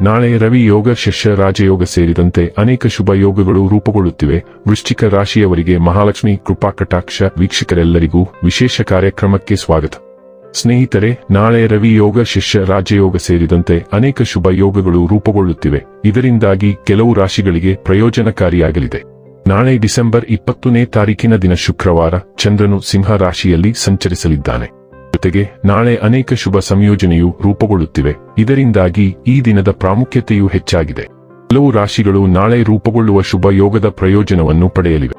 ನಾಳೆ ರವಿ ಯೋಗ, ಶಿಷ್ಯ, ರಾಜಯೋಗ ಸೇರಿದಂತೆ ಅನೇಕ ಶುಭ ಯೋಗಗಳು ರೂಪುಗೊಳ್ಳುತ್ತಿವೆ. ವೃಶ್ಚಿಕ ರಾಶಿಯವರಿಗೆ ಮಹಾಲಕ್ಷ್ಮಿ ಕೃಪಾ ಕಟಾಕ್ಷ. ವೀಕ್ಷಕರೆಲ್ಲರಿಗೂ ವಿಶೇಷ ಕಾರ್ಯಕ್ರಮಕ್ಕೆ ಸ್ವಾಗತ. ಸ್ನೇಹಿತರೆ, ನಾಳೆ ರವಿ ಯೋಗ, ಶಿಷ್ಯ, ರಾಜಯೋಗ ಸೇರಿದಂತೆ ಅನೇಕ ಶುಭ ಯೋಗಗಳು ರೂಪುಗೊಳ್ಳುತ್ತಿವೆ. ಇದರಿಂದಾಗಿ ಕೆಲವು ರಾಶಿಗಳಿಗೆ ಪ್ರಯೋಜನಕಾರಿಯಾಗಲಿದೆ. ನಾಳೆ ಡಿಸೆಂಬರ್ ಇಪ್ಪತ್ತನೇ ತಾರೀಕಿನ ದಿನ ಶುಕ್ರವಾರ ಚಂದ್ರನು ಸಿಂಹ ರಾಶಿಯಲ್ಲಿ ಸಂಚರಿಸಲಿದ್ದಾನೆ. ಜೊತೆಗೆ ನಾಳೆ ಅನೇಕ ಶುಭ ಸಂಯೋಜನೆಯು ರೂಪುಗೊಳ್ಳುತ್ತಿವೆ. ಇದರಿಂದಾಗಿ ಈ ದಿನದ ಪ್ರಾಮುಖ್ಯತೆಯು ಹೆಚ್ಚಾಗಿದೆ. ಹಲವು ರಾಶಿಗಳು ನಾಳೆ ರೂಪುಗೊಳ್ಳುವ ಶುಭ ಯೋಗದ ಪ್ರಯೋಜನವನ್ನು ಪಡೆಯಲಿವೆ.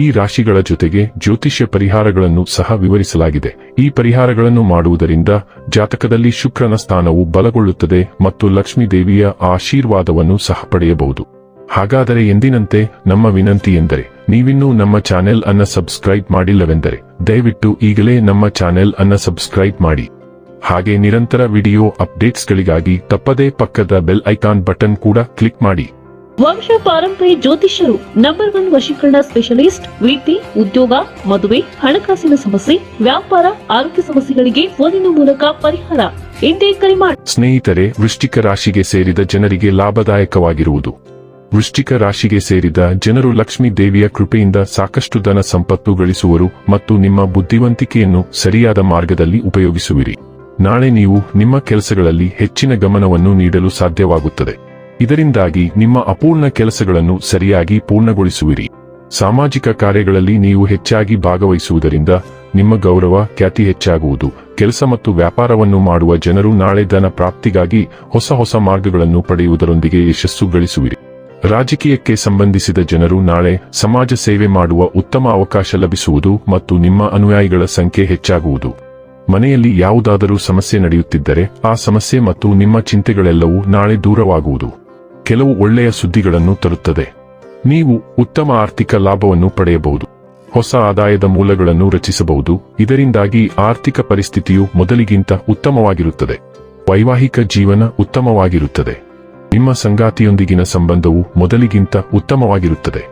ಈ ರಾಶಿಗಳ ಜೊತೆಗೆ ಜ್ಯೋತಿಷ್ಯ ಪರಿಹಾರಗಳನ್ನು ಸಹ ವಿವರಿಸಲಾಗಿದೆ. ಈ ಪರಿಹಾರಗಳನ್ನು ಮಾಡುವುದರಿಂದ ಜಾತಕದಲ್ಲಿ ಶುಕ್ರನ ಸ್ಥಾನವು ಬಲಗೊಳ್ಳುತ್ತದೆ ಮತ್ತು ಲಕ್ಷ್ಮೀ ದೇವಿಯ ಆಶೀರ್ವಾದವನ್ನು ಸಹ ಪಡೆಯಬಹುದು. ಹಾಗಾದರೆ ಎಂದಿನಂತೆ ನಮ್ಮ ವಿನಂತಿ ಎಂದರೆ ನೀವಿನ್ನೂ ನಮ್ಮ ಚಾನೆಲ್ ಅನ್ನ ಸಬ್ಸ್ಕ್ರೈಬ್ ಮಾಡಿಲ್ಲವೆಂದರೆ ದಯವಿಟ್ಟು ಈಗಲೇ ನಮ್ಮ ಚಾನೆಲ್ ಅನ್ನ ಸಬ್ಸ್ಕ್ರೈಬ್ ಮಾಡಿ. ಹಾಗೆ ನಿರಂತರ ವಿಡಿಯೋ ಅಪ್ಡೇಟ್ಸ್ಗಳಿಗಾಗಿ ತಪ್ಪದೇ ಪಕ್ಕದ ಬೆಲ್ ಐಕಾನ್ ಬಟನ್ ಕೂಡ ಕ್ಲಿಕ್ ಮಾಡಿ. ವಂಶ ಪಾರಂಪರ್ಯ ಜ್ಯೋತಿಷ್ಯರು ನಂಬರ್ ಒನ್ ವಶೀಕರಣ ಸ್ಪೆಷಲಿಸ್ಟ್ ವೃತ್ತಿ ಉದ್ಯೋಗ ಮದುವೆ ಹಣಕಾಸಿನ ಸಮಸ್ಯೆ ವ್ಯಾಪಾರ ಆರೋಗ್ಯ ಸಮಸ್ಯೆಗಳಿಗೆ ಫೋನಿನ ಮೂಲಕ ಪರಿಹಾರ. ಇಂದೇ ಕರೆ ಮಾಡಿ. ಸ್ನೇಹಿತರೆ ವೃಶ್ಚಿಕ ರಾಶಿಗೆ ಸೇರಿದ ಜನರಿಗೆ ಲಾಭದಾಯಕವಾಗಿರುವುದು. ವೃಶ್ಚಿಕ ರಾಶಿಗೆ ಸೇರಿದ ಜನರು ಲಕ್ಷ್ಮೀ ದೇವಿಯ ಕೃಪೆಯಿಂದ ಸಾಕಷ್ಟು ಧನ ಸಂಪತ್ತು ಗಳಿಸುವರು ಮತ್ತು ನಿಮ್ಮ ಬುದ್ಧಿವಂತಿಕೆಯನ್ನು ಸರಿಯಾದ ಮಾರ್ಗದಲ್ಲಿ ಉಪಯೋಗಿಸುವಿರಿ. ನಾಳೆ ನೀವು ನಿಮ್ಮ ಕೆಲಸಗಳಲ್ಲಿ ಹೆಚ್ಚಿನ ಗಮನವನ್ನು ನೀಡಲು ಸಾಧ್ಯವಾಗುತ್ತದೆ. ಇದರಿಂದಾಗಿ ನಿಮ್ಮ ಅಪೂರ್ಣ ಕೆಲಸಗಳನ್ನು ಸರಿಯಾಗಿ ಪೂರ್ಣಗೊಳಿಸುವಿರಿ. ಸಾಮಾಜಿಕ ಕಾರ್ಯಗಳಲ್ಲಿ ನೀವು ಹೆಚ್ಚಾಗಿ ಭಾಗವಹಿಸುವುದರಿಂದ ನಿಮ್ಮ ಗೌರವ ಖ್ಯಾತಿ ಹೆಚ್ಚಾಗುವುದು. ಕೆಲಸ ಮತ್ತು ವ್ಯಾಪಾರವನ್ನು ಮಾಡುವ ಜನರು ನಾಳೆ ಧನ ಪ್ರಾಪ್ತಿಗಾಗಿ ಹೊಸ ಹೊಸ ಮಾರ್ಗಗಳನ್ನು ಪಡೆಯುವುದರೊಂದಿಗೆ ಯಶಸ್ಸು ಗಳಿಸುವಿರಿ. ರಾಜಕೀಯಕ್ಕೆ ಸಂಬಂಧಿಸಿದ ಜನರು ನಾಳೆ ಸಮಾಜ ಸೇವೆ ಮಾಡುವ ಉತ್ತಮ ಅವಕಾಶ ಲಭಿಸುವುದು ಮತ್ತು ನಿಮ್ಮ ಅನುಯಾಯಿಗಳ ಸಂಖ್ಯೆ ಹೆಚ್ಚಾಗುವುದು. ಮನೆಯಲ್ಲಿ ಯಾವುದಾದರೂ ಸಮಸ್ಯೆ ನಡೆಯುತ್ತಿದ್ದರೆ ಆ ಸಮಸ್ಯೆ ಮತ್ತು ನಿಮ್ಮ ಚಿಂತೆಗಳೆಲ್ಲವೂ ನಾಳೆ ದೂರವಾಗುವುದು. ಕೆಲವು ಒಳ್ಳೆಯ ಸುದ್ದಿಗಳನ್ನು ತರುತ್ತದೆ. ನೀವು ಉತ್ತಮ ಆರ್ಥಿಕ ಲಾಭವನ್ನು ಪಡೆಯಬಹುದು. ಹೊಸ ಆದಾಯದ ಮೂಲಗಳನ್ನು ರಚಿಸಬಹುದು. ಇದರಿಂದಾಗಿ ಆರ್ಥಿಕ ಪರಿಸ್ಥಿತಿಯು ಮೊದಲಿಗಿಂತ ಉತ್ತಮವಾಗಿರುತ್ತದೆ. ವೈವಾಹಿಕ ಜೀವನ ಉತ್ತಮವಾಗಿರುತ್ತದೆ. ನಿಮ್ಮ ಸಂಗಾತಿಯೊಂದಿಗಿನ ಸಂಬಂಧವು ಮೊದಲಿಗಿಂತ ಉತ್ತಮವಾಗಿರುತ್ತದೆ.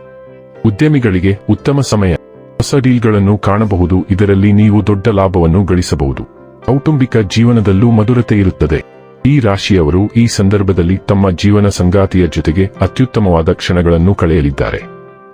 ಉದ್ಯಮಿಗಳಿಗೆ ಉತ್ತಮ ಸಮಯ. ಹೊಸ ಡೀಲ್ಗಳನ್ನು ಕಾಣಬಹುದು, ಇದರಲ್ಲಿ ನೀವು ದೊಡ್ಡ ಲಾಭವನ್ನು ಗಳಿಸಬಹುದು. ಕೌಟುಂಬಿಕ ಜೀವನದಲ್ಲೂ ಮಧುರತೆ ಇರುತ್ತದೆ. ಈ ರಾಶಿಯವರು ಈ ಸಂದರ್ಭದಲ್ಲಿ ತಮ್ಮ ಜೀವನ ಸಂಗಾತಿಯ ಜೊತೆಗೆ ಅತ್ಯುತ್ತಮವಾದ ಕ್ಷಣಗಳನ್ನು ಕಳೆಯಲಿದ್ದಾರೆ.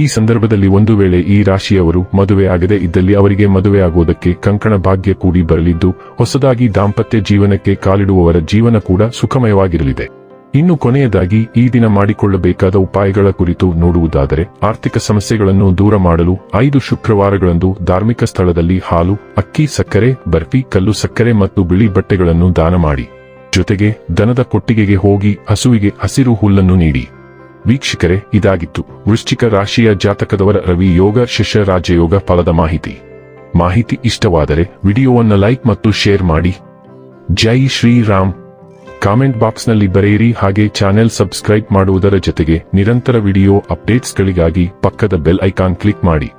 ಈ ಸಂದರ್ಭದಲ್ಲಿ ಒಂದು ವೇಳೆ ಈ ರಾಶಿಯವರು ಮದುವೆ ಆಗದೆ ಇದ್ದಲ್ಲಿ ಅವರಿಗೆ ಮದುವೆ ಆಗುವುದಕ್ಕೆ ಕಂಕಣ ಭಾಗ್ಯ ಕೂಡಿ ಬರಲಿದ್ದು, ಹೊಸದಾಗಿ ದಾಂಪತ್ಯ ಜೀವನಕ್ಕೆ ಕಾಲಿಡುವವರ ಜೀವನ ಕೂಡ ಸುಖಮಯವಾಗಿರಲಿದೆ. ಇನ್ನು ಕೊನೆಯದಾಗಿ, ಈ ದಿನ ಮಾಡಿಕೊಳ್ಳಬೇಕಾದ ಉಪಾಯಗಳ ಕುರಿತು ನೋಡುವುದಾದರೆ, ಆರ್ಥಿಕ ಸಮಸ್ಯೆಗಳನ್ನು ದೂರ ಮಾಡಲು ಐದು ಶುಕ್ರವಾರಗಳಂದು ಧಾರ್ಮಿಕ ಸ್ಥಳದಲ್ಲಿ ಹಾಲು, ಅಕ್ಕಿ ಸಕ್ಕರೆ, ಬರ್ಫಿ, ಕಲ್ಲು ಸಕ್ಕರೆ ಮತ್ತು ಬಿಳಿ ಬಟ್ಟೆಗಳನ್ನು ದಾನ ಮಾಡಿ. ಜೊತೆಗೆ, ದನದ ಕೊಟ್ಟಿಗೆಗೆ ಹೋಗಿ ಹಸುವಿಗೆ ಹಸಿರು ಹುಲ್ಲನ್ನು ನೀಡಿ. ವೀಕ್ಷಕರೇ, ಇದಾಗಿತ್ತು. ವೃಶ್ಚಿಕ ರಾಶಿಯ ಜಾತಕದವರ ರವಿ ಯೋಗ ಶಿಷ್ಯ ರಾಜಯೋಗ ಫಲದ ಮಾಹಿತಿ. ಮಾಹಿತಿ ಇಷ್ಟವಾದರೆ ವಿಡಿಯೋವನ್ನು ಲೈಕ್ ಮತ್ತು ಶೇರ್ ಮಾಡಿ. ಜೈ ಶ್ರೀರಾಮ್. ಕಾಮೆಂಟ್ ಬಾಕ್ಸ್ನಲ್ಲಿ ಬರೆಯಿರಿ. ಹಾಗೆ ಚಾನೆಲ್ ಸಬ್ಸ್ಕ್ರೈಬ್ ಮಾಡುವುದರ ಜೊತೆಗೆ ನಿರಂತರ ವಿಡಿಯೋ ಅಪ್ಡೇಟ್ಸ್ಗಳಿಗಾಗಿ ಪಕ್ಕದ ಬೆಲ್ ಐಕಾನ್ ಕ್ಲಿಕ್ ಮಾಡಿ.